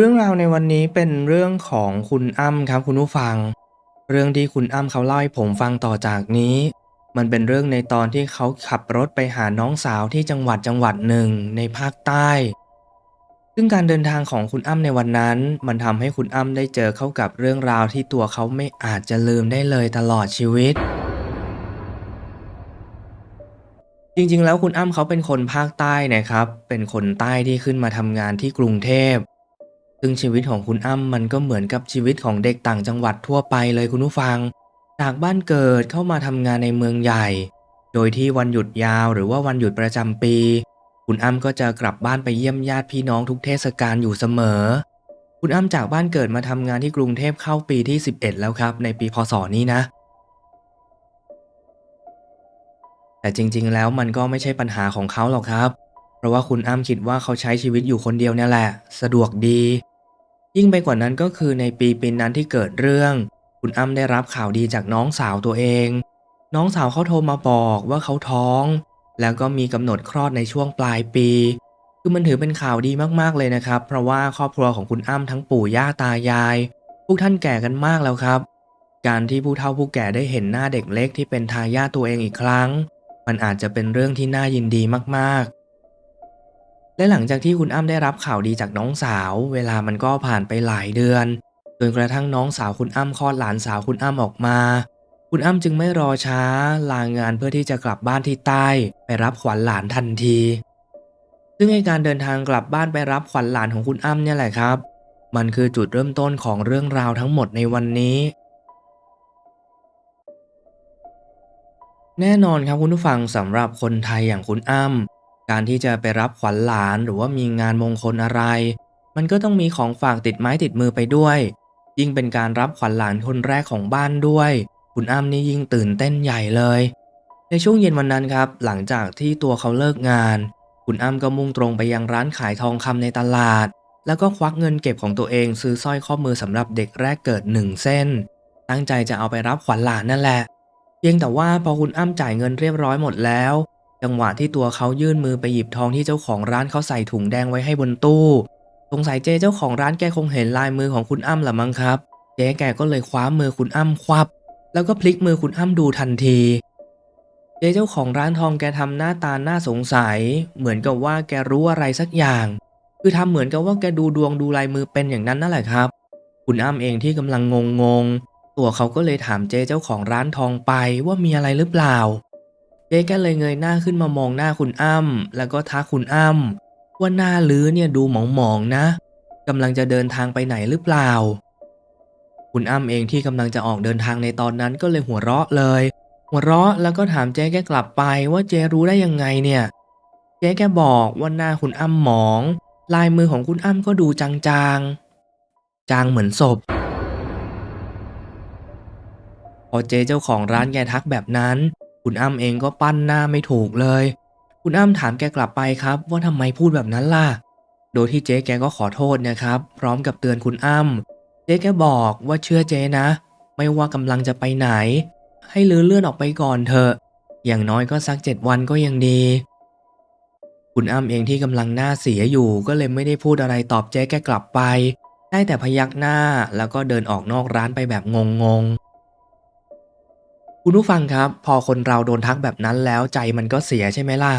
เรื่องราวในวันนี้เป็นเรื่องของคุณอ้ำครับคุณผู้ฟัง เรื่องที่คุณอ้ำเขาเล่าให้ผมฟังต่อจากนี้ มันเป็นเรื่องในตอนที่เขาขับรถไปหาน้องสาวที่จังหวัดจังหวัดหนึ่งในภาคใต้ ซึ่งการเดินทางของคุณอ้ำในวันนั้น มันทำให้คุณอ้ำได้เจอเข้ากับเรื่องราวที่ตัวเขาไม่อาจจะลืมได้เลยตลอดชีวิตจริงๆ แล้วคุณอ้ำเขาเป็นคนภาคใต้นะครับ เป็นคนใต้ที่ขึ้นมาทำงานที่กรุงเทพ ซึ่งชีวิตของคุณอ้ำมันก็เหมือนกับชีวิตของเด็กต่างจังหวัดทั่วไปเลยคุณผู้ฟัง จากบ้านเกิดเข้ามาทำงานในเมืองใหญ่ โดยที่วันหยุดยาวหรือว่าวันหยุดประจำปี คุณอ้ำก็จะกลับบ้านไปเยี่ยมญาติพี่น้องทุกเทศกาลอยู่เสมอ คุณอ้ำจากบ้านเกิดมาทำงานที่กรุงเทพเข้าปีที่ 11 แล้วครับ ในปีพศนี้นะ แต่จริง ๆ แล้วมันก็ไม่ใช่ปัญหาของเขาหรอกครับ เพราะว่าคุณอ้ำคิดว่าเขาใช้ชีวิตอยู่คนเดียวเนี่ยแหละ สะดวกดี ยิ่งไปกว่านั้นก็คือในปีปีนั้นที่เกิดเรื่อง คุณอ้ำได้รับข่าวดีจากน้องสาวตัวเอง น้องสาวเขาโทรมาบอกว่าเขาท้อง แล้วก็มีกำหนดคลอดในช่วงปลายปี คือมันถือเป็นข่าวดีมากๆเลยนะครับ เพราะว่าครอบครัวของคุณอ้ำทั้งปู่ย่าตายาย พวกท่านแก่กันมากแล้วครับ การที่ผู้เฒ่าผู้แก่ได้เห็นหน้าเด็กเล็กที่เป็นทายาทตัวเองอีกครั้ง มันอาจจะเป็นเรื่องที่น่ายินดีมากๆ และหลังจากที่คุณอ้ำได้รับข่าวดีจากน้องสาว เวลามันก็ผ่านไปหลายเดือนจนกระทั่งน้องสาวคุณอ้ำคลอดหลานสาวคุณอ้ำออกมา คุณอ้ำจึงไม่รอช้า ลางานเพื่อที่จะกลับบ้านที่ใต้ ไปรับขวัญหลานทันที ซึ่งในการเดินทางกลับบ้านไปรับขวัญหลานของคุณอ้ำเนี่ยแหละครับ มันคือจุดเริ่มต้นของเรื่องราวทั้งหมดในวันนี้ แน่นอนครับคุณผู้ฟังสำหรับคนไทยอย่างคุณอ้ำ การที่จะไปรับขวัญหลานหรือว่ามีงานมงคลอะไร มันก็ต้องมีของฝากติดไม้ติดมือไปด้วย ยิ่งเป็นการรับขวัญหลานคนแรกของบ้านด้วย คุณอ้ำนี่ยิ่งตื่นเต้นใหญ่เลย ในช่วงเย็นวันนั้นครับ หลังจากที่ตัวเขาเลิกงาน คุณอ้ำก็มุ่งตรงไปยังร้านขายทองคำในตลาด แล้วก็ควักเงินเก็บของตัวเองซื้อสร้อยข้อมือสำหรับเด็กแรกเกิดหนึ่งเส้น ตั้งใจจะเอาไปรับขวัญหลานนั่นแหละเพียงแต่ว่าพอคุณอ้ำจ่ายเงินเรียบร้อยหมดแล้ว จังหวะที่ตัวเขายื่นมือไปหยิบทองที่เจ้าของร้านเขาใส่ถุงแดงไว้ให้บนตู้สงสัยเจเจ้าของร้านแกคงเห็นลายมือของคุณอ้ำละมั้งครับ เจ๊แกก็เลยคว้ามือคุณอ้ำควับ แล้วก็พลิกมือคุณอ้ำดูทันที เจ๊เจ้าของร้านทองแกทำหน้าตาน่าสงสัย เหมือนกับว่าแกรู้อะไรสักอย่าง คือทำเหมือนกับว่าแกดูดวงดูลายมือเป็นอย่างนั้นนั่นแหละครับ คุณอ้ำเองที่กำลังงงๆตัวเขาก็เลยถามเจ๊เจ้าของร้านทองไปว่ามีอะไรหรือเปล่า เจ๊แกเลยเงยหน้าขึ้นมามองหน้าคุณอ้ำแล้วก็ทักคุณอ้ำว่าหน้าลื้อเนี่ยดูหมองๆนะกำลังจะเดินทางไปไหนหรือเปล่า คุณอ้ำเองที่กำลังจะออกเดินทางในตอนนั้นก็เลยหัวเราะเลย หัวเราะแล้วก็ถามเจ๊แกกลับไปว่าเจ๊รู้ได้ยังไงเนี่ย เจ๊แกบอกว่าหน้าคุณอ้ำหมอง ลายมือของคุณอ้ำก็ดูจางๆ จางเหมือนศพพอเจ๊เจ้าของร้านแกทักแบบนั้น คุณอ้ำเองก็ปั้นหน้าไม่ถูกเลย คุณอ้ำถามแกกลับไปครับ ว่าทำไมพูดแบบนั้นล่ะ โดยที่เจ๊แกก็ขอโทษนะครับ พร้อมกับเตือนคุณอ้ำเจ๊แกบอกว่าเชื่อเจ๊นะ ไม่ว่ากำลังจะไปไหน ให้ลื้อเลื่อนออกไปก่อนเถอะ อย่างน้อยก็สักเจ็ดวันก็ยังดี คุณอ้ำเองที่กำลังหน้าเสียอยู่ก็เลยไม่ได้พูดอะไรตอบเจ๊แกกลับไป ได้แต่พยักหน้าแล้วก็เดินออกนอกร้านไปแบบงงๆ คุณผู้ฟังครับ พอคนเราโดนทักแบบนั้นแล้วใจมันก็เสียใช่ไหมล่ะ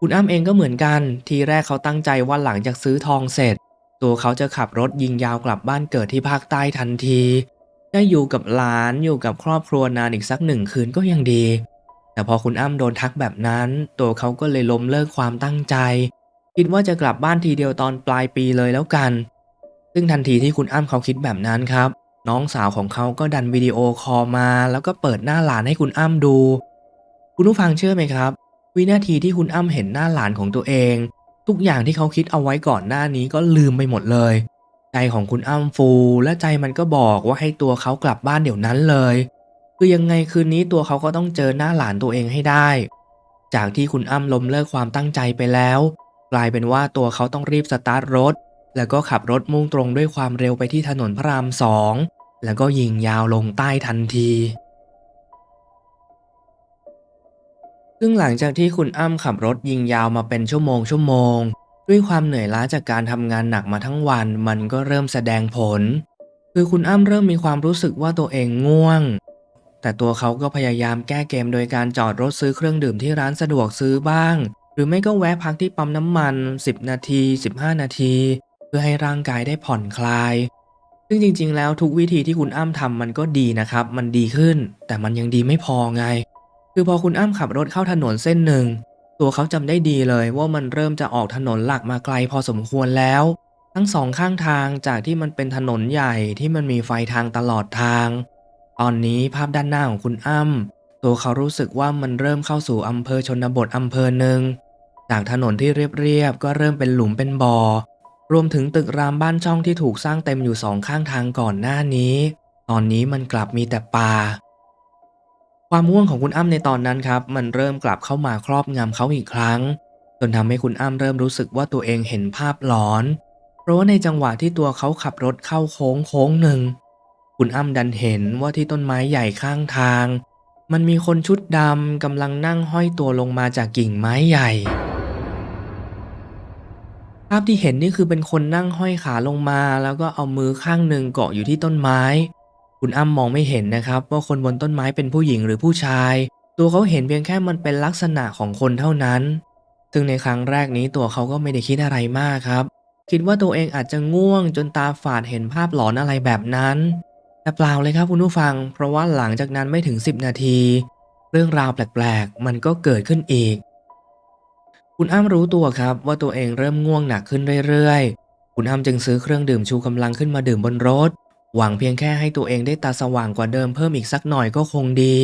คุณอ้ำเองก็เหมือนกัน ทีแรกเขาตั้งใจว่าหลังจากซื้อทองเสร็จ ตัวเขาจะขับรถยิงยาวกลับบ้านเกิดที่ภาคใต้ทันทีได้อยู่กับหลานอยู่กับครอบครัวนานอีกสักหนึ่งคืนก็ยังดี แต่พอคุณอ้ำโดนทักแบบนั้น ตัวเขาก็เลยล้มเลิกความตั้งใจ คิดว่าจะกลับบ้านทีเดียวตอนปลายปีเลยแล้วกัน ซึ่งทันทีที่คุณอ้ำเขาคิดแบบนั้นครับ น้องสาวของเขาก็ดันวิดีโอคอลมา แล้วก็เปิดหน้าหลานให้คุณอ้ำดู คุณผู้ฟังเชื่อไหมครับ วินาทีที่คุณอ้ำเห็นหน้าหลานของตัวเอง ทุกอย่างที่เขาคิดเอาไว้ก่อนหน้านี้ก็ลืมไปหมดเลย ใจของคุณอ้ำฟูและใจมันก็บอกว่าให้ตัวเขากลับบ้านเดี๋ยวนั้นเลย คือยังไงคืนนี้ตัวเขาก็ต้องเจอหน้าหลานตัวเองให้ได้ จากที่คุณอ้ำล้มเลิกความตั้งใจไปแล้ว กลายเป็นว่าตัวเขาต้องรีบสตาร์ทรถ แล้วก็ขับรถมุ่งตรงด้วยความเร็วไปที่ถนนพระรามสอง แล้วก็ยิงยาวลงใต้ทันที ซึ่งหลังจากที่คุณอ้ำขับรถยิงยาวมาเป็นชั่วโมงชั่วโมง ด้วยความเหนื่อยล้าจากการทำงานหนักมาทั้งวันมันก็เริ่มแสดงผล คือคุณอ้ำเริ่มมีความรู้สึกว่าตัวเองง่วง แต่ตัวเขาก็พยายามแก้เกมโดยการจอดรถซื้อเครื่องดื่มที่ร้านสะดวกซื้อบ้าง หรือไม่ก็แวะพักที่ปั๊มน้ำมัน 10 นาที 15 นาที เพื่อให้ร่างกายได้ผ่อนคลาย ซึ่งจริง ๆ แล้วทุกวิธีที่คุณอ้ำทำมันก็ดีนะครับ มันดีขึ้น แต่มันยังดีไม่พอไง คือพอคุณอ้ำขับรถเข้าถนนเส้นหนึ่ง ตัวเขาจำได้ดีเลยว่ามันเริ่มจะออกถนนหลักมาไกลพอสมควรแล้ว ทั้งสองข้างทางจากที่มันเป็นถนนใหญ่ที่มันมีไฟทางตลอดทาง ตอนนี้ภาพด้านหน้าของคุณอ้ำตัวเขารู้สึกว่ามันเริ่มเข้าสู่อำเภอชนบทอำเภอหนึ่งจากถนนที่เรียบๆก็เริ่มเป็นหลุมเป็นบ่อ รวมถึงตึกรามบ้านช่องที่ถูกสร้างเต็มอยู่สองข้างทางก่อนหน้านี้ ตอนนี้มันกลับมีแต่ป่า ความง่วงของคุณอ้ำในตอนนั้นครับ มันเริ่มกลับเข้ามาครอบงำเขาอีกครั้ง จนทำให้คุณอ้ำเริ่มรู้สึกว่าตัวเองเห็นภาพหลอน เพราะว่าในจังหวะที่ตัวเขาขับรถเข้าโค้งโค้งหนึ่ง คุณอ้ำดันเห็นว่าที่ต้นไม้ใหญ่ข้างทาง มันมีคนชุดดำกำลังนั่งห้อยตัวลงมาจากกิ่งไม้ใหญ่ ภาพที่เห็นนี่คือเป็นคนนั่งห้อยขาลงมา แล้วก็เอามือข้างหนึ่งเกาะอยู่ที่ต้นไม้ คุณอ้ำมองไม่เห็นนะครับ ว่าคนบนต้นไม้เป็นผู้หญิงหรือผู้ชาย ตัวเขาเห็นเพียงแค่มันเป็นลักษณะของคนเท่านั้น ซึ่งในครั้งแรกนี้ตัวเขาก็ไม่ได้คิดอะไรมากครับ คิดว่าตัวเองอาจจะง่วงจนตาฝาดเห็นภาพหลอนอะไรแบบนั้น แต่เปล่าเลยครับคุณผู้ฟัง เพราะว่าหลังจากนั้นไม่ถึง 10 นาที เรื่องราวแปลกๆ มันก็เกิดขึ้นอีก คุณอ้ำรู้ตัวครับว่าตัวเองเริ่มง่วงหนักขึ้นเรื่อยๆ คุณอ้ำจึงซื้อเครื่องดื่มชูกำลังขึ้นมาดื่มบนรถ หวังเพียงแค่ให้ตัวเองได้ตาสว่างกว่าเดิมเพิ่มอีกสักหน่อยก็คงดี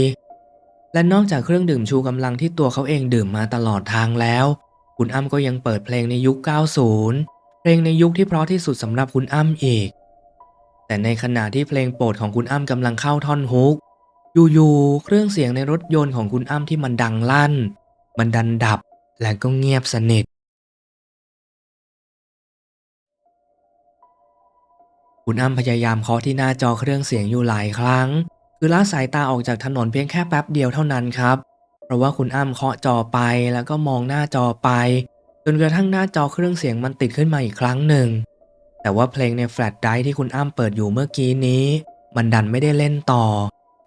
และนอกจากเครื่องดื่มชูกำลังที่ตัวเขาเองดื่มมาตลอดทางแล้ว คุณอ้ำก็ยังเปิดเพลงในยุค 90 เพลงในยุคที่เพราะที่สุดสำหรับคุณอ้ำอีก แต่ในขณะที่เพลงโปรดของคุณอ้ำกำลังเข้าท่อนฮุก อยู่ๆ เครื่องเสียงในรถยนต์ของคุณอ้ำที่มันดังลั่น มันดันดับ และก็เงียบสนิท คุณอ้ำพยายามเคาะที่หน้าจอเครื่องเสียงอยู่หลายครั้ง คือละสายตาออกจากถนนเพียงแค่แป๊บเดียวเท่านั้นครับ เพราะว่าคุณอ้ำเคาะจอไปแล้วก็มองหน้าจอไป จนกระทั่งหน้าจอเครื่องเสียงมันติดขึ้นมาอีกครั้งหนึ่ง แต่ว่าเพลงในแฟลชไดร์ที่คุณอ้ำเปิดอยู่เมื่อกี้นี้ มันดันไม่ได้เล่นต่อ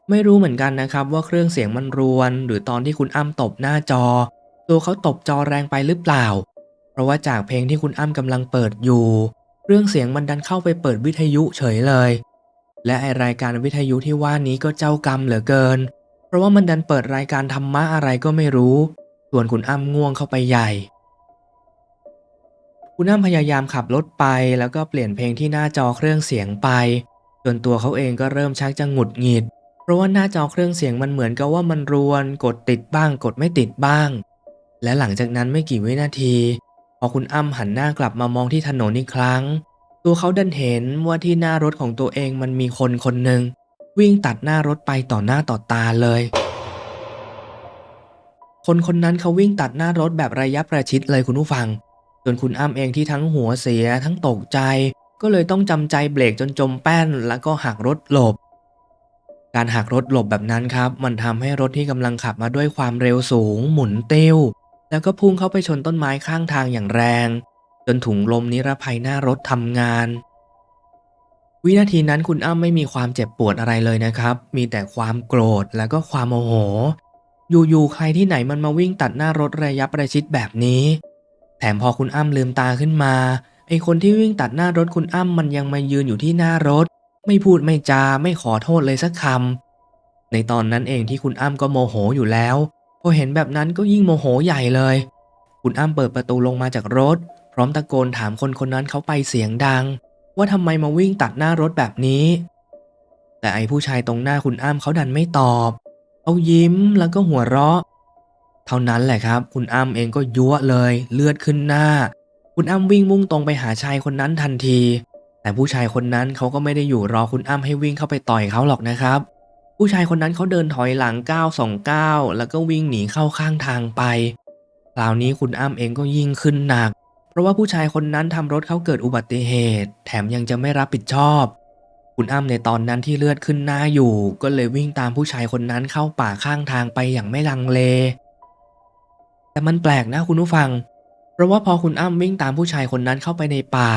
ไม่รู้เหมือนกันนะครับว่าเครื่องเสียงมันรวน หรือตอนที่คุณอ้ำตบหน้าจอ ตัวเขาตบจอแรงไปหรือเปล่า เพราะว่าจากเพลงที่คุณอ้ำกำลังเปิดอยู่ เรื่องเสียงมันดันเข้าไปเปิดวิทยุเฉยเลย และไอรายการวิทยุที่ว่านี้ก็เจ้ากรรมเหลือเกิน เพราะว่ามันดันเปิดรายการธรรมะอะไรก็ไม่รู้ ส่วนคุณอ้ำง่วงเข้าไปใหญ่ คุณอ้ำพยายามขับรถไป แล้วก็เปลี่ยนเพลงที่หน้าจอเครื่องเสียงไปจนตัวเขาเองก็เริ่มชักจะหงุดหงิด เพราะว่าหน้าจอเครื่องเสียงมันเหมือนกับว่ามันรวน กดติดบ้าง กดไม่ติดบ้าง และหลังจากนั้นไม่กี่วินาที พอคุณอ้ำหันหน้ากลับมามองที่ถนนอีกครั้ง ตัวเขาดันเห็นว่าที่หน้ารถของตัวเองมันมีคนคนหนึ่งวิ่งตัดหน้ารถไปต่อหน้าต่อตาเลย คนคนนั้นเขาวิ่งตัดหน้ารถแบบระยะประชิดเลยคุณผู้ฟัง จนคุณอ้ำเองที่ทั้งหัวเสียทั้งตกใจ ก็เลยต้องจำใจเบรกจนจมแป้นแล้วก็หักรถหลบ การหักรถหลบแบบนั้นครับ มันทำให้รถที่กำลังขับมาด้วยความเร็วสูง หมุนเตี้ยว แล้วก็พุ่งเข้าไปชนต้นไม้ข้างทางอย่างแรง จนถุงลมนิรภัยหน้ารถทำงาน วินาทีนั้นคุณอ้ำไม่มีความเจ็บปวดอะไรเลยนะครับ มีแต่ความโกรธแล้วก็ความโมโห อยู่ๆใครที่ไหนมันมาวิ่งตัดหน้ารถระยะประชิดแบบนี้ แถมพอคุณอ้ำลืมตาขึ้นมาไอคนที่วิ่งตัดหน้ารถคุณอ้ำมันยังมายืนอยู่ที่หน้ารถ ไม่พูดไม่จาไม่ขอโทษเลยสักคำในตอนนั้นเองที่คุณอ้ำก็โมโหอยู่แล้ว อเห็นแบบนั้นก็ยิ่งโมโหใหญ่เลย คุณอ้ำเปิดประตูลงมาจากรถ พร้อมตะโกนถามคนคนนั้นเขาไปเสียงดัง ว่าทำไมมาวิ่งตัดหน้ารถแบบนี้ แต่ไอผู้ชายตรงหน้าคุณอ้ำเขาดันไม่ตอบเขายิ้มแล้วก็หัวเราะ เท่านั้นแหละครับ คุณอ้ำเองก็ยั่วเลย เลือดขึ้นหน้า คุณอ้ำวิ่งมุ่งตรงไปหาชายคนนั้นทันที แต่ผู้ชายคนนั้นเขาก็ไม่ได้อยู่รอคุณอ้ำให้วิ่งเข้าไปต่อยเขาหรอกนะครับ ผู้ชายคนนั้นเขาเดินถอยหลังก้าวสองก้าวแล้วก็วิ่งหนีเข้าข้างทางไป คราวนี้คุณอ้ำเองก็ยิ่งขึ้นหนัก เพราะว่าผู้ชายคนนั้นทำรถเขาเกิดอุบัติเหตุ แถมยังจะไม่รับผิดชอบ คุณอ้ำในตอนนั้นที่เลือดขึ้นหน้าอยู่ ก็เลยวิ่งตามผู้ชายคนนั้นเข้าป่าข้างทางไปอย่างไม่ลังเล แต่มันแปลกนะคุณผู้ฟัง เพราะว่าพอคุณอ้ำวิ่งตามผู้ชายคนนั้นเข้าไปในป่า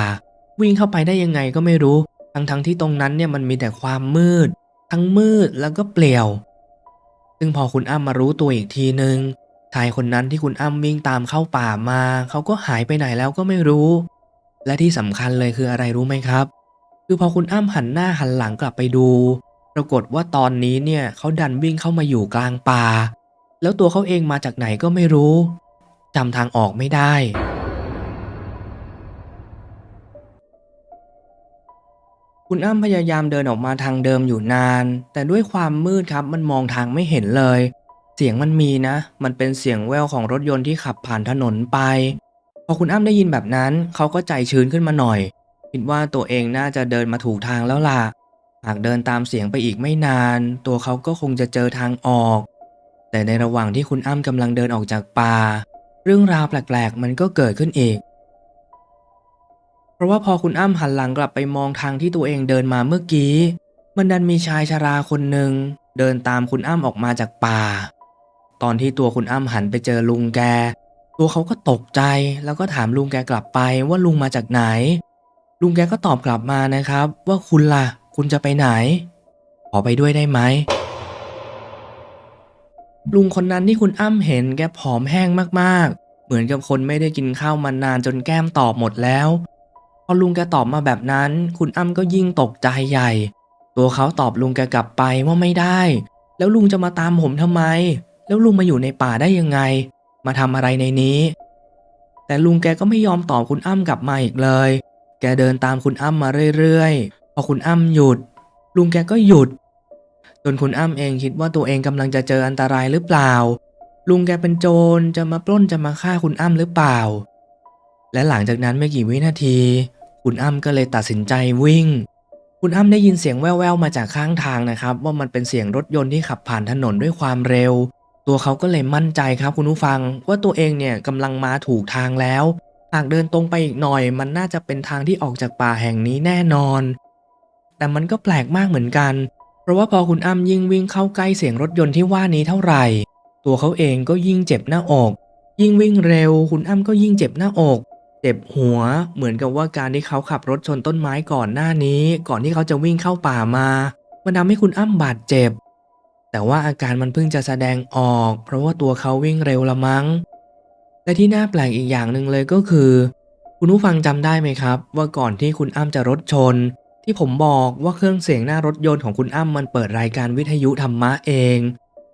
วิ่งเข้าไปได้ยังไงก็ไม่รู้ ทั้งๆที่ตรงนั้นเนี่ยมันมีแต่ความมืด ทั้งมืดแล้วก็เปลี่ยว ซึ่งพอคุณอ้ำมารู้ตัวอีกทีนึงชายคนนั้นที่คุณอ้ำวิ่งตามเข้าป่ามา เขาก็หายไปไหนแล้วก็ไม่รู้ และที่สำคัญเลยคืออะไรรู้ไหมครับ คือพอคุณอ้ำหันหน้าหันหลังกลับไปดู ปรากฏว่าตอนนี้เนี่ยเขาดันวิ่งเข้ามาอยู่กลางป่า แล้วตัวเขาเองมาจากไหนก็ไม่รู้จำทางออกไม่ได้ คุณอ้ำพยายามเดินออกมาทางเดิมอยู่นาน แต่ด้วยความมืดครับมันมองทางไม่เห็นเลย เสียงมันมีนะ มันเป็นเสียงแววของรถยนต์ที่ขับผ่านถนนไป พอคุณอ้ำได้ยินแบบนั้นเขาก็ใจชื้นขึ้นมาหน่อย คิดว่าตัวเองน่าจะเดินมาถูกทางแล้วล่ะ หากเดินตามเสียงไปอีกไม่นาน ตัวเขาก็คงจะเจอทางออก แต่ในระหว่างที่คุณอ้ำกำลังเดินออกจากป่า เรื่องราวแปลกๆ มันก็เกิดขึ้นอีก ราะว่าพอคุณอ้ำหันหลังกลับไปมองทางที่ตัวเองเดินมาเมื่อกี้ มันดันมีชายชราคนหนึ่งเดินตามคุณอ้ำออกมาจากป่า ตอนที่ตัวคุณอ้ำหันไปเจอลุงแก ตัวเขาก็ตกใจแล้วก็ถามลุงแกกลับไปว่าลุงมาจากไหน ลุงแกก็ตอบกลับมานะครับ ว่าคุณล่ะ คุณจะไปไหน ขอไปด้วยได้ไหมลุงคนนั้นที่คุณอ้ำเห็นแกผอมแห้งมากๆ เหมือนกับคนไม่ได้กินข้าวมานานจนแก้มตอบหมดแล้ว อลุงแกตอบมาแบบนั้น คุณอ้ำก็ยิ่งตกใจใหญ่ ตัวเขาตอบลุงแกกลับไปว่าไม่ได้ แล้วลุงจะมาตามผมทำไม แล้วลุงมาอยู่ในป่าได้ยังไง มาทำอะไรในนี้ แต่ลุงแกก็ไม่ยอมตอบคุณอ้ำกลับมาอีกเลย แกเดินตามคุณอ้ำมาเรื่อยๆ พอคุณอ้ำหยุด ลุงแกก็หยุด จนคุณอ้ำเองคิดว่าตัวเองกำลังจะเจออันตรายหรือเปล่า ลุงแกเป็นโจรจะมาปล้นจะมาฆ่าคุณอ้ำหรือเปล่า และหลังจากนั้นไม่กี่วินาที คุณอ้ำก็เลยตัดสินใจวิ่ง คุณอ้ำได้ยินเสียงแว่วๆมาจากข้างทางนะครับ ว่ามันเป็นเสียงรถยนต์ที่ขับผ่านถนนด้วยความเร็ว ตัวเขาก็เลยมั่นใจครับคุณผู้ฟัง ว่าตัวเองเนี่ยกำลังมาถูกทางแล้ว หากเดินตรงไปอีกหน่อย มันน่าจะเป็นทางที่ออกจากป่าแห่งนี้แน่นอน แต่มันก็แปลกมากเหมือนกัน เพราะว่าพอคุณอ้ำยิ่งวิ่งเข้าใกล้เสียงรถยนต์ที่ว่านี้เท่าไหร่ ตัวเขาเองก็ยิ่งเจ็บหน้าอก ยิ่งวิ่งเร็ว คุณอ้ำก็ยิ่งเจ็บหน้าอก เจ็บหัว เหมือนกับว่าการที่เขาขับรถชนต้นไม้ก่อนหน้านี้ ก่อนที่เขาจะวิ่งเข้าป่ามามันทำให้คุณอ้ำบาดเจ็บ แต่ว่าอาการมันเพิ่งจะแสดงออก เพราะว่าตัวเขาวิ่งเร็วละมั้งและที่น่าแปลกอีกอย่างหนึ่งเลยก็คือ คุณผู้ฟังจำได้ไหมครับ ว่าก่อนที่คุณอ้ำจะรถชน ที่ผมบอกว่าเครื่องเสียงหน้ารถยนต์ของคุณอ้ำมันเปิดรายการวิทยุธรรมะเอง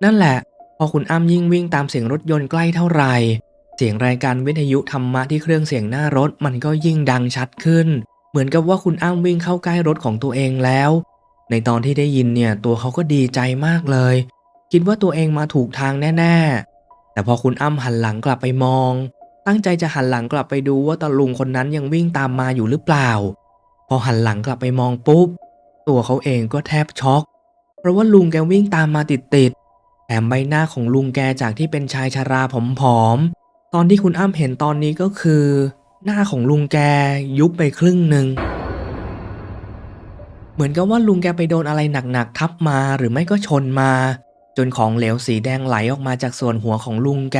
นั่นแหละ พอคุณอ้ำยิ่งวิ่งตามเสียงรถยนต์ใกล้เท่าไหร่ เสียงรายการวิทยุธรรมะที่เครื่องเสียงหน้ารถมันก็ยิ่งดังชัดขึ้น เหมือนกับว่าคุณอ้ำวิ่งเข้าใกล้รถของตัวเองแล้ว ในตอนที่ได้ยินเนี่ยตัวเขาก็ดีใจมากเลย คิดว่าตัวเองมาถูกทางแน่ๆ แต่พอคุณอ้ำหันหลังกลับไปมอง ตั้งใจจะหันหลังกลับไปดูว่าตาลุงคนนั้นยังวิ่งตามมาอยู่หรือเปล่า พอหันหลังกลับไปมองปุ๊บ ตัวเขาเองก็แทบช็อก เพราะว่าลุงแกวิ่งตามมาติดๆแถมใบหน้าของลุงแกจากที่เป็นชายชราผอมๆ ตอนที่คุณอ้ำเห็นตอนนี้ก็คือ หน้าของลุงแกยุบไปครึ่งหนึ่งเหมือนกับว่าลุงแกไปโดนอะไรหนักๆทับมาหรือไม่ก็ชนมา จนของเหลวสีแดงไหลออกมาจากส่วนหัวของลุงแก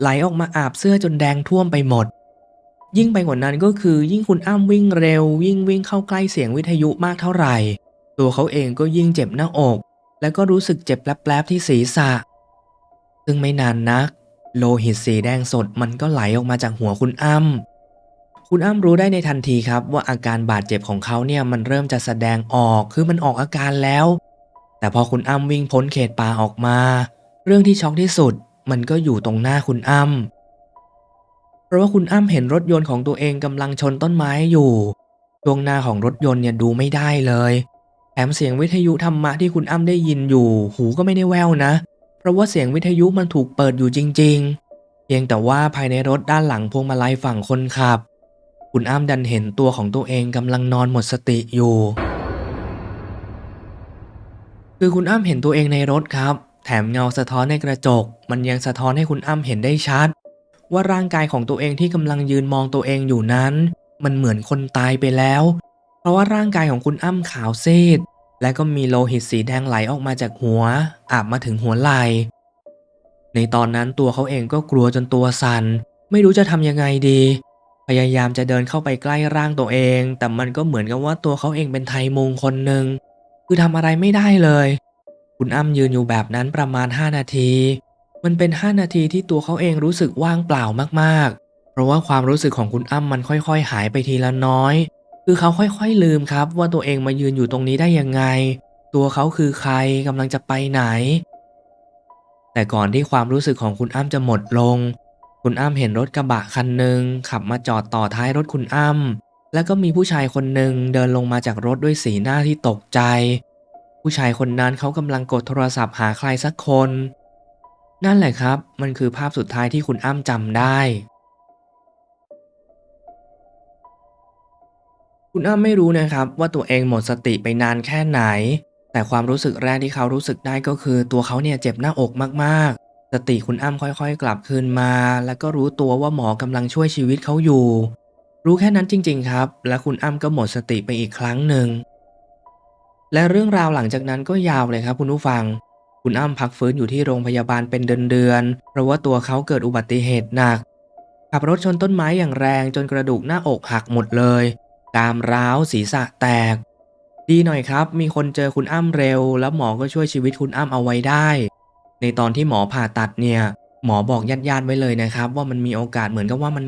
ไหลออกมาอาบเสื้อจนแดงท่วมไปหมด ยิ่งไปกว่านั้นก็คือยิ่งคุณอ้ำวิ่งเร็ว ยิ่งวิ่งเข้าใกล้เสียงวิทยุมากเท่าไหร่ ตัวเขาเองก็ยิ่งเจ็บหน้าอก แล้วก็รู้สึกเจ็บแปลบๆที่ศีรษะ ซึ่งไม่นานนัก โลหิตสีแดงสดมันก็ไหลออกมาจากหัวคุณอ้ำคุณอ้ำรู้ได้ในทันทีครับว่าอาการบาดเจ็บของเขาเนี่ยมันเริ่มจะแสดงออกคือมันออกอาการแล้ว แต่พอคุณอ้ำวิ่งพ้นเขตป่าออกมา เรื่องที่ช็อกที่สุด มันก็อยู่ตรงหน้าคุณอ้ำเพราะว่าคุณอ้ำเห็นรถยนต์ของตัวเองกำลังชนต้นไม้อยู่ช่วงหน้าของรถยนต์เนี่ยดูไม่ได้เลยแถมเสียงวิทยุธรรมะที่คุณอ้ำได้ยินอยู่ หูก็ไม่ได้แววนะเราะว่าเสียงวิทยุมันถูกเปิดอยู่จริง ๆ เพียงแต่ว่าภายในรถด้านหลังพวงมาลัยฝั่งคนขับ คุณอ้ำดันเห็นตัวของตัวเองกำลังนอนหมดสติอยู่ คือคุณอ้ำเห็นตัวเองในรถครับ แถมเงาสะท้อนในกระจก มันยังสะท้อนให้คุณอ้ำเห็นได้ชัด ว่าร่างกายของตัวเองที่กำลังยืนมองตัวเองอยู่นั้น มันเหมือนคนตายไปแล้ว เพราะว่าร่างกายของคุณอ้ำขาวซีด และก็มีโลหิตสีแดงไหลออกมาจากหัว อาบมาถึงหัวไหล่ ในตอนนั้นตัวเขาเองก็กลัวจนตัวสัน่น ไม่รู้จะทำยังไงดี พยายามจะเดินเข้าไปใกล้ร่างตัวเอง แต่มันก็เหมือนกับว่าตัวเขาเองเป็นไทยมุงคนหนึ่ง คือทำอะไรไม่ได้เลย คุณอ้ำยืนอยู่แบบนั้นประมาณ 5 นาที มันเป็น 5 นาทีที่ตัวเขาเองรู้สึกว่างเปล่ามากๆ เพราะว่าความรู้สึกของคุณอ้ำมันค่อยๆ หายไปทีละน้อย คือเขาค่อยๆลืมครับว่าตัวเองมายืนอยู่ตรงนี้ได้ยังไง ตัวเขาคือใครกำลังจะไปไหน แต่ก่อนที่ความรู้สึกของคุณอ้ำจะหมดลง คุณอ้ำเห็นรถกระบะคันหนึ่งขับมาจอดต่อท้ายรถคุณอ้ำแล้วก็มีผู้ชายคนหนึ่งเดินลงมาจากรถด้วยสีหน้าที่ตกใจ ผู้ชายคนนั้นเขากำลังกดโทรศัพท์หาใครสักคน นั่นแหละครับ มันคือภาพสุดท้ายที่คุณอ้ำจำได้ คุณอ้ำไม่รู้นะครับว่าตัวเองหมดสติไปนานแค่ไหน แต่ความรู้สึกแรกที่เขารู้สึกได้ก็คือ ตัวเขาเนี่ยเจ็บหน้าอกมากๆ สติคุณอ้ำค่อยๆ กลับคืนมา แล้วก็รู้ตัวว่าหมอกำลังช่วยชีวิตเขาอยู่ รู้แค่นั้นจริง ๆ ครับ และคุณอ้ำก็หมดสติไปอีกครั้งหนึ่งและเรื่องราวหลังจากนั้นก็ยาวเลยครับคุณผู้ฟัง คุณอ้ำพักฟื้นอยู่ที่โรงพยาบาลเป็นเดือนๆเพราะว่าตัวเขาเกิดอุบัติเหตุหนักขับรถชนต้นไม้อย่างแรงจนกระดูกหน้าอกหักหมดเลย กามร้าวศีรษะแตก ดีหน่อยครับ มีคนเจอคุณอ้ำเร็ว แล้วหมอก็ช่วยชีวิตคุณอ้ำเอาไว้ได้ ในตอนที่หมอผ่าตัดเนี่ย หมอบอกญาติๆไว้เลยนะครับ ว่ามันมีโอกาสเหมือนกับว่ามัน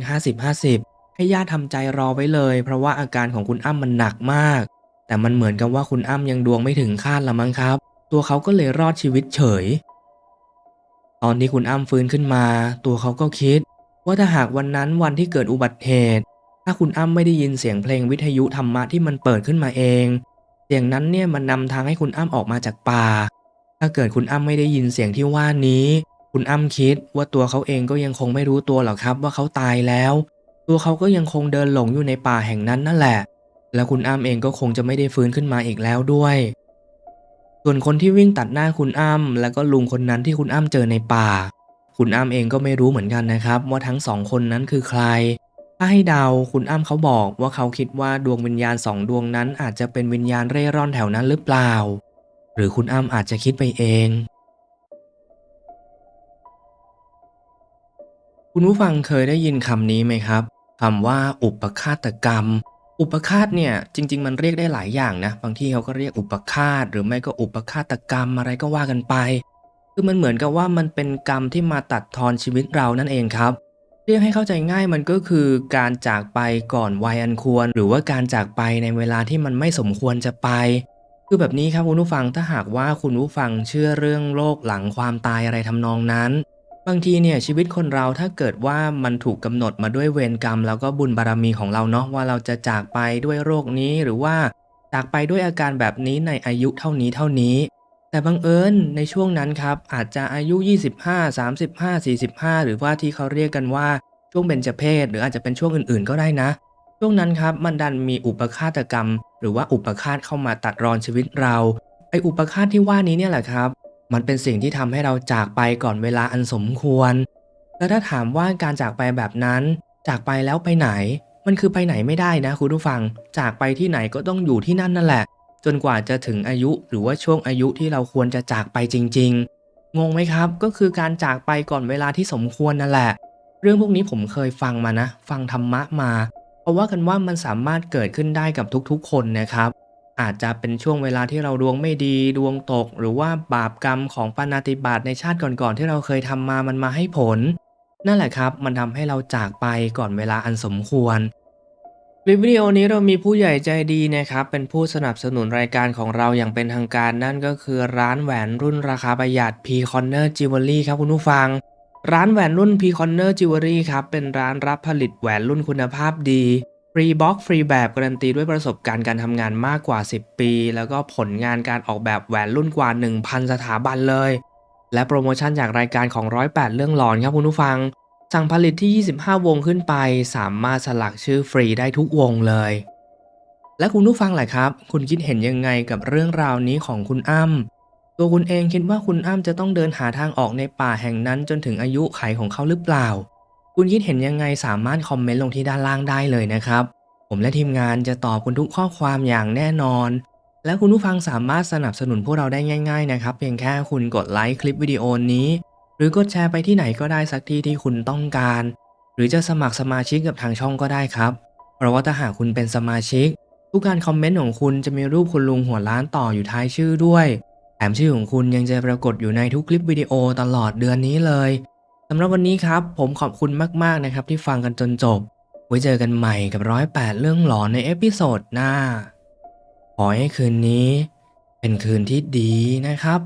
50-50 ให้ญาติทำใจรอไว้เลย เพราะว่าอาการของคุณอ้ำมันหนักมาก แต่มันเหมือนกับว่าคุณอ้ำยังดวงไม่ถึงคาดละมั้งครับ ตัวเขาก็เลยรอดชีวิตเฉย ตอนที่คุณอ้ำฟื้นขึ้นมา ตัวเขาก็คิด ว่าถ้าหากวันนั้นวันที่เกิดอุบัติเหตุ ถ้าคุณอ้ำไม่ได้ยินเสียงเพลงวิทยุธรรมะที่มันเปิดขึ้นมาเอง เสียงนั้นเนี่ยมันนำทางให้คุณอ้ำออกมาจากป่า ถ้าเกิดคุณอ้ำไม่ได้ยินเสียงที่ว่านี้ คุณอ้ำคิดว่าตัวเขาเองก็ยังคงไม่รู้ตัวหรอกครับว่าเขาตายแล้ว ตัวเขาก็ยังคงเดินหลงอยู่ในป่าแห่งนั้นนั่นแหละ แล้วคุณอ้ำเองก็คงจะไม่ได้ฟื้นขึ้นมาอีกแล้วด้วย ส่วนคนที่วิ่งตัดหน้าคุณอ้ำแล้วก็ลุงคนนั้นที่คุณอ้ำเจอในป่า คุณอ้ำเองก็ไม่รู้เหมือนกันนะครับ ว่าทั้งสองคนนั้นคือใคร ถ้าให้เดา คุณอ้ำเขาบอกว่าเขาคิดว่าดวงวิญญาณสองดวงนั้นอาจจะเป็นวิญญาณเร่ร่อนแถวนั้นหรือเปล่า หรือคุณอ้ำอาจจะคิดไปเอง คุณผู้ฟังเคยได้ยินคำนี้ไหมครับคำว่าอุปฆาตกรรม อุปฆาตเนี่ยจริง ๆ มันเรียกได้หลายอย่างนะ บางที่เขาก็เรียกอุปฆาตหรือไม่ก็อุปฆาตกรรมอะไรก็ว่ากันไป คือมันเหมือนกับว่ามันเป็นกรรมที่มาตัดทอนชีวิตเรานั่นเองครับ เรียกให้เข้าใจง่ายมันก็คือการจากไปก่อนวัยอันควร หรือว่าการจากไปในเวลาที่มันไม่สมควรจะไป คือแบบนี้ครับคุณผู้ฟังถ้าหากว่าคุณผู้ฟังเชื่อเรื่องโลกหลังความตายอะไรทำนองนั้น บางทีเนี่ยชีวิตคนเราถ้าเกิดว่ามันถูกกำหนดมาด้วยเวรกรรม แล้วก็บุญบารมีของเราเนาะว่าเราจะจากไปด้วยโรคนี้หรือว่าจากไปด้วยอาการแบบนี้ในอายุเท่านี้เท่านี้ แต่บังเอิญในช่วงนั้นครับ อาจจะอายุ 25 35 45 หรือว่าที่เขาเรียกกันว่า ช่วงเบญจเพศหรืออาจจะเป็นช่วงอื่นๆ ก็ได้นะ ช่วงนั้นครับมันดันมีอุปฆาตกรรม หรือว่าอุปฆาตเข้ามาตัดรอนชีวิตเราไออุปฆาตที่ว่านี้เนี่ยแหละครับ มันเป็นสิ่งที่ทำให้เราจากไปก่อนเวลาอันสมควร แล้วถ้าถามว่าการจากไปแบบนั้น จากไปแล้วไปไหน มันคือไปไหนไม่ได้นะคุณผู้ฟัง จากไปที่ไหนก็ต้องอยู่ที่นั่นนั่นแหละ จนกว่าจะถึงอายุหรือว่าช่วงอายุที่เราควรจะจากไปจริง ๆ งงไหมครับ ก็คือการจากไปก่อนเวลาที่สมควรนั่นแหละ เรื่องพวกนี้ผมเคยฟังมานะ ฟังธรรมะมา เพราะว่ากันว่ามันสามารถเกิดขึ้นได้กับทุกๆ คนนะครับ อาจจะเป็นช่วงเวลาที่เราดวงไม่ดีดวงตก หรือว่าบาปกรรมของปานาติบาตในชาติก่อนๆที่เราเคยทำมามันมาให้ผล นั่นแหละครับ มันทำให้เราจากไปก่อนเวลาอันสมควร คลิปวิดีโอนี้เรามีผู้ใหญ่ใจดีนะครับ เป็นผู้สนับสนุนรายการของเราอย่างเป็นทางการนั่นก็คือร้านแหวนรุ่นราคาประหยัด P Corner Jewelry ครับคุณผู้ฟัง ร้านแหวนรุ่น P Corner Jewelry ครับ เป็นร้านรับผลิตแหวนรุ่นคุณภาพดี ฟรีบ็อกฟรีแบบการันตีด้วยประสบการณ์การทำงานมากกว่า 10 ปี แล้วก็ผลงานการออกแบบแหวนรุ่นกว่า 1,000 สถาบันเลย และโปรโมชั่นจากรายการของ 108 เรื่องหลอนครับคุณผู้ฟัง สั่งผลิตที่ 25 วงขึ้นไป สามารถสลักชื่อฟรีได้ทุกวงเลย และคุณผู้ฟังแหละครับ คุณคิดเห็นยังไงกับเรื่องราวนี้ของคุณอ้ำตัวคุณเองคิดว่าคุณอ้ำจะต้องเดินหาทางออกในป่าแห่งนั้นจนถึงอายุไขของเขาหรือเปล่า คุณคิดเห็นยังไงสามารถคอมเมนต์ลงที่ด้านล่างได้เลยนะครับ ผมและทีมงานจะตอบคุณทุกข้อความอย่างแน่นอน และคุณผู้ฟังสามารถสนับสนุนพวกเราได้ง่าย ๆ นะครับ เพียงแค่คุณกดไลค์คลิปวิดีโอนี้ หรือกดแชร์ไปที่ไหนก็ได้สักที่ที่คุณต้องการ หรือจะสมัครสมาชิกกับทางช่องก็ได้ครับ เพราะว่าถ้าหากคุณเป็นสมาชิก ทุกการคอมเมนต์ของคุณจะมีรูปคุณลุงหัวล้านต่ออยู่ท้ายชื่อด้วย แถมชื่อของคุณยังจะปรากฏอยู่ในทุกคลิปวิดีโอตลอดเดือนนี้เลยสำหรับวันนี้ครับ ผมขอบคุณมากๆนะครับที่ฟังกันจนจบ ไว้เจอกันใหม่กับร้อยแปดเรื่องหลอนในเอพิโซดหน้า ขอให้คืนนี้ เป็นคืนที่ดีนะครับ